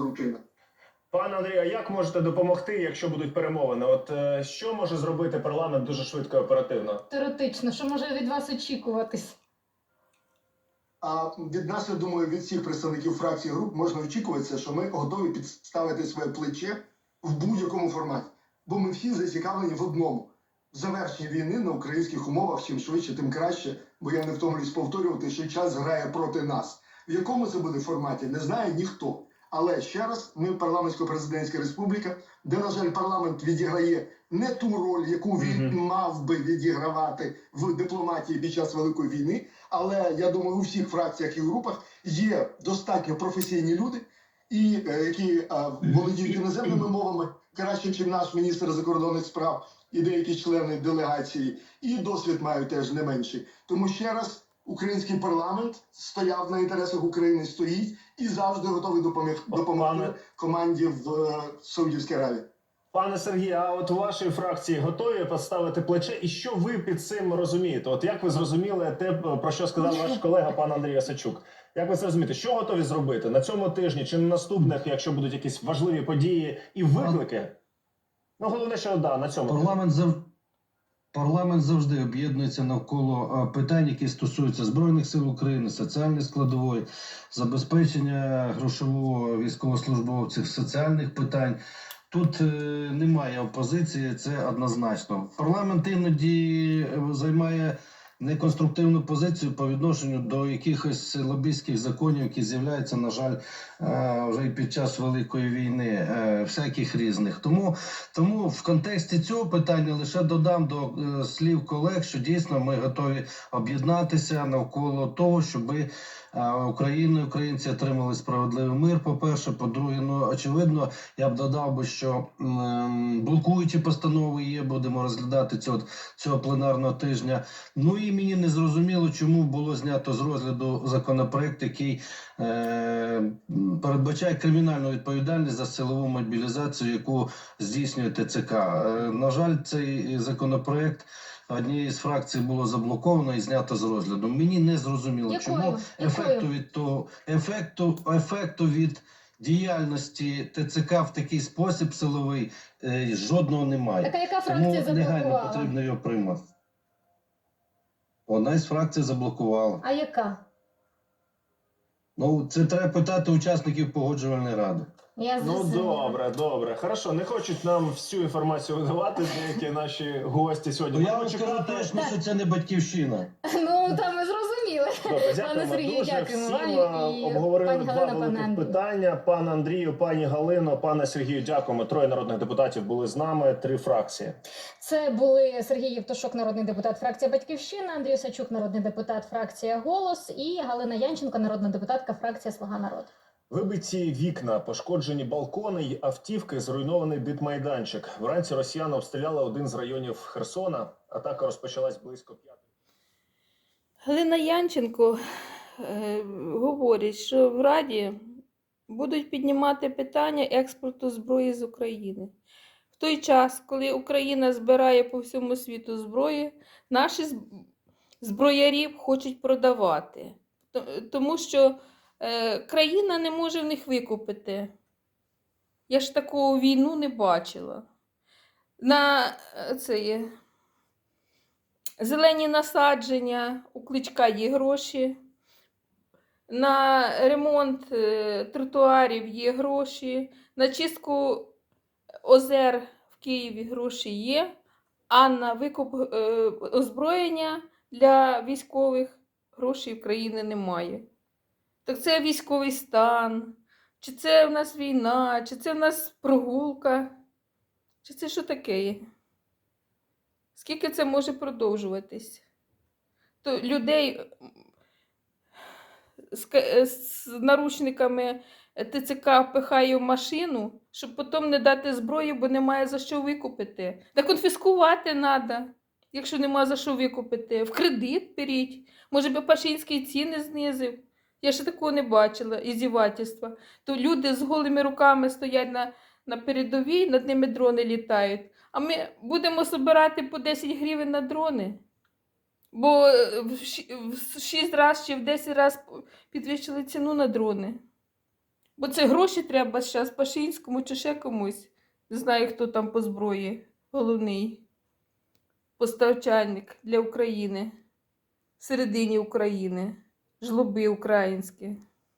рутина. Пане Андрію, а як можете допомогти, якщо будуть перемовини? От е, що може зробити парламент дуже швидко і оперативно? Теоретично, що може від вас очікуватись? А від нас, я думаю, від всіх представників фракцій груп можна очікуватися, що ми готові підставити своє плече в будь-якому форматі. Бо ми всі зацікавлені в одному завершенні війни на українських умовах. Чим швидше, тим краще. Бо я не втомлююсь повторювати, що час грає проти нас. В якому це буде форматі, не знає ніхто. Але ще раз, ми парламентсько-президентська республіка, де, на жаль, парламент відіграє не ту роль, яку він мав би відігравати в дипломатії під час великої війни. Але я думаю, у всіх фракціях і групах є достатньо професійні люди, і е, які е, володіють іноземними мовами краще, ніж наш міністр закордонних справ і деякі члени делегації, і досвід мають теж не менший. Тому ще раз. Український парламент стояв на інтересах України, стоїть і завжди готовий допомог, допомогти команді в е, Саудівській Аравії. Пане Сергію, а от у вашій фракції готові поставити плече? І що ви під цим розумієте? От як ви зрозуміли те, про що сказав ваш колега пан Андрій Осачук? Як ви це розумієте? Що готові зробити на цьому тижні чи на наступних, якщо будуть якісь важливі події і виклики? Ну головне, що да, на цьому. Парламент зав... Парламент завжди об'єднується навколо е, питань, які стосуються збройних сил України, соціальної складової, забезпечення грошового військовослужбовців, соціальних питань. Тут е, немає опозиції, це однозначно. Парламент іноді е, займає неконструктивну позицію по відношенню до якихось лобійських законів, які з'являються, на жаль, е, вже і під час великої війни, е, всяких різних. Тому тому в контексті цього питання лише додам до е, слів колег, що дійсно ми готові об'єднатися навколо того, щоб Україна і українці отримали справедливий мир. По перше, по-друге, ну очевидно, я б додав би, що м, блокуючі постанови є. Будемо розглядати цього, цього пленарного тижня. Ну і мені не зрозуміло, чому було знято з розгляду законопроект, який е, передбачає кримінальну відповідальність за силову мобілізацію, яку здійснює ТЦК. Е, на жаль, цей законопроект однієї з фракцій було заблоковано і знято з розгляду. Мені не зрозуміло, Якою? чому ефекту від того ефекту, ефекту від. Діяльності ТЦК в такий спосіб силовий е, жодного немає. Так а яка Тому фракція негайно потрібно його приймати. Одна із фракцій заблокувала. А яка? Ну, це треба питати учасників погоджувальної ради. Я Ну добре, добре. Хорошо, не хочуть нам всю інформацію видавати деякі наші гості сьогодні. Ну, я вам скажу точно, що це не батьківщина. Ну там ми зрозуміли. Добре, Пане дякуємо Сергію, дуже. дякуємо Всім вам е, і обговорили пані два Галина, пане великих Андрію. питання. Пан Андрію, пані Галино, пане Сергію, дякуємо. Троє народних депутатів були з нами, три фракції. Це були Сергій Євтушок, народний депутат фракція Батьківщина, Андрій Сачук, народний депутат фракція Голос і Галина Янченко, народна депутатка фракція Слуга народу. Вибиті вікна, пошкоджені балкони й автівки, зруйнований дитмайданчик. Вранці росіяни обстріляли один з районів Херсона. Атака розпочалась близько п'ятої. Галина Янченко е, говорить, що в Раді будуть піднімати питання експорту зброї з України. В той час, коли Україна збирає по всьому світу зброї, наші з- зброярів хочуть продавати, тому що країна не може в них викупити. Я ж таку війну не бачила. На е, це є. Зелені насадження, у кличка є гроші. На ремонт е, тротуарів є гроші, на чистку озер в Києві гроші є, а на викуп е, озброєння для військових грошей в країни немає. Так це військовий стан, чи це в нас війна, чи це в нас прогулка, чи це що таке? Скільки це може продовжуватись? То людей з, е, з наручниками ТЦК пихає в машину, щоб потім не дати зброю, бо немає за що викупити. Та конфіскувати треба, якщо нема за що викупити. В кредит беріть. Може би Пашинський ціни знизив. Я ще такого не бачила, іздівательства. То люди з голими руками стоять на, на передовій, над ними дрони літають. А ми будемо збирати по 10 гривень на дрони. Бо е, в 6 разів чи в 10 разів підвищили ціну на дрони. Бо це гроші треба зараз Пашинському чи ще комусь. Не знаю, хто там по зброї. Головний постачальник для України. Всередині України. Жлоби українські.